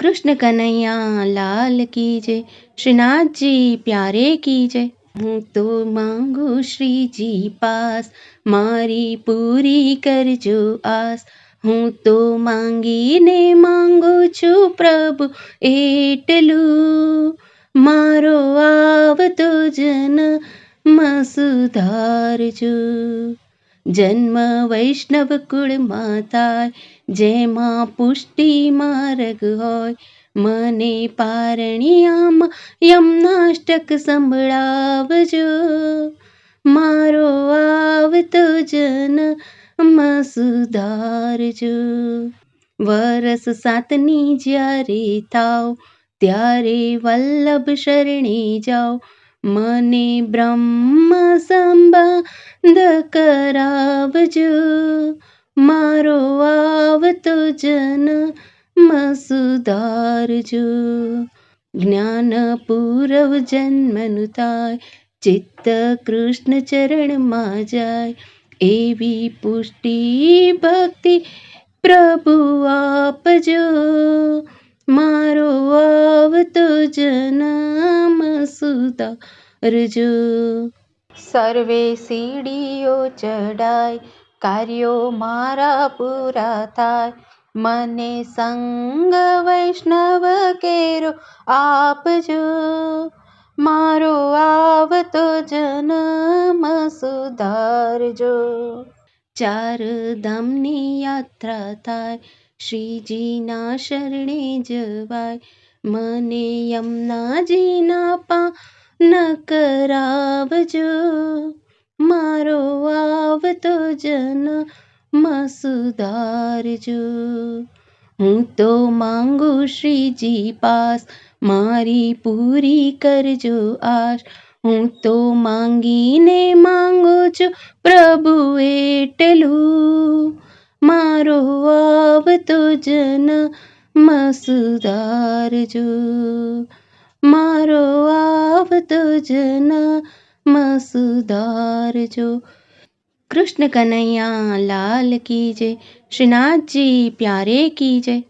કૃષ્ણ કનૈયા લાલ કી જય, શ્રીનાથજી પ્યારે કી જય. હું તો માંગુ શ્રીજી પાસ, મારી પૂરી કરજો આસ. હું તો માંગીને માંગુ છું પ્રભુ એટલું. મારો આવતો જન્મ સુધારજો જન્મ વૈષ્ણવ કુળ થાય જેમાં પુષ્ટિ માર્ગ હોય, મને પારણિયામાં યમનાષ્ટક સંભળાવજો. મારો આવતો જન્મ સુધારજો વરસ સાતની જ્યારે થાવ, ત્યારે વલ્લભ શરણે જાઓ મને બ્રહ્મ સંબંધ કરાવજો. મારો આવતો જન્મ સુધારજો જ્ઞાન પૂરવ જન્મનું થાય, ચિત્ત કૃષ્ણ ચરણમાં જાય. એવી પુષ્ટિ ભક્તિ પ્રભુ આપજો. મારો આવતો જન્મ સુધારજો સર્વે સીડીઓ ચડાય કાર્યો મારા પૂરા થાય. મને સંગ વૈષ્ણવ કેરો આપજો. મારો આવતો જન્મ સુધારજો. ચાર ધામની યાત્રા થાય. શ્રીજીના શરણે જવાય. મને યમુનાજીના ન કરાવજો. આવતો જન્મ સુધારજો હું તો માંગુ શ્રીજી પાસ, મારી પૂરી કરજો આશ. હું તો માંગીને માંગુ છું પ્રભુ એટલું. મારો આવતો જન્મ સુધારજો મારો આવતો જન્મ સુધારજો કૃષ્ણ કનૈયા લાલ કી જય. શ્રીનાથજી પ્યારે કી જય.